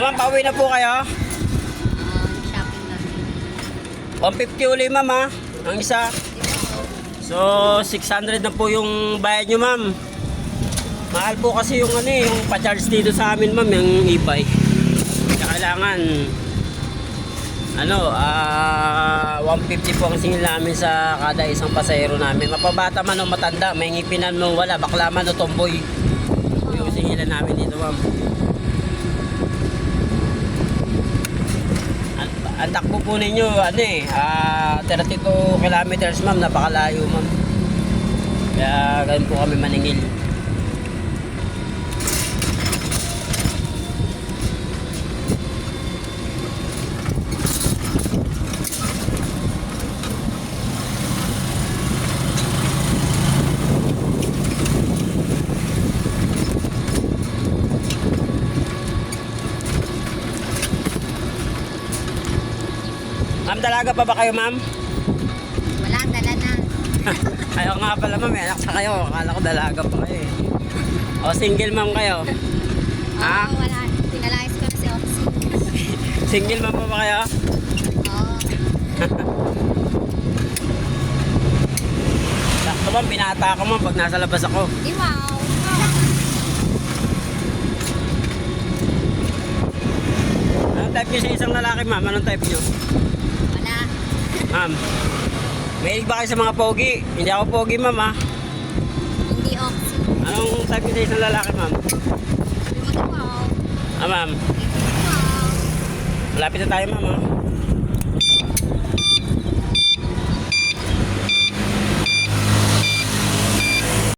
Ma'am, pauwi na po kayo. Shopping natin. 150 uli ma'am ha. Ang isa. So, 600 na po yung bayad nyo ma'am. Mahal po kasi yung ano eh, yung pa-charge dito sa amin ma'am, yung e-bike. Kaya Kailangan ano, ah 150 po ang singil namin sa kada isang pasahero namin. Mapabata man o matanda, may ngipinan mo wala, bakla man o tomboy. Yung singilan namin dito ma'am. Ang, takbo po ninyo, ano eh, ah 32 kilometers ma'am, napakalayo ma'am. Kaya ganun po kami maningil. Ma'am, dalaga pa ba kayo ma'am? Wala, dala na. Kayo nga pala ma'am, may anak sa kayo. Akala ko dalaga pa kayo eh. O single ma'am kayo? Oo, wala. Pinalayas ko na si Oxy. Single ma'am pa ba kayo? Oo. Sakto ma'am, binata ako ma'am pag nasa labas ako. Di wow. Anong type niyo sa isang lalaki ma'am? Anong type niyo? Ma'am, mahilig ba kayo sa mga pogi? Hindi ako pogi ma'am ha. Hindi Oxy. Anong type niyo sa isang lalaki ma'am? Sabi mo. Ah ma'am, malapit na tayo ma'am ha.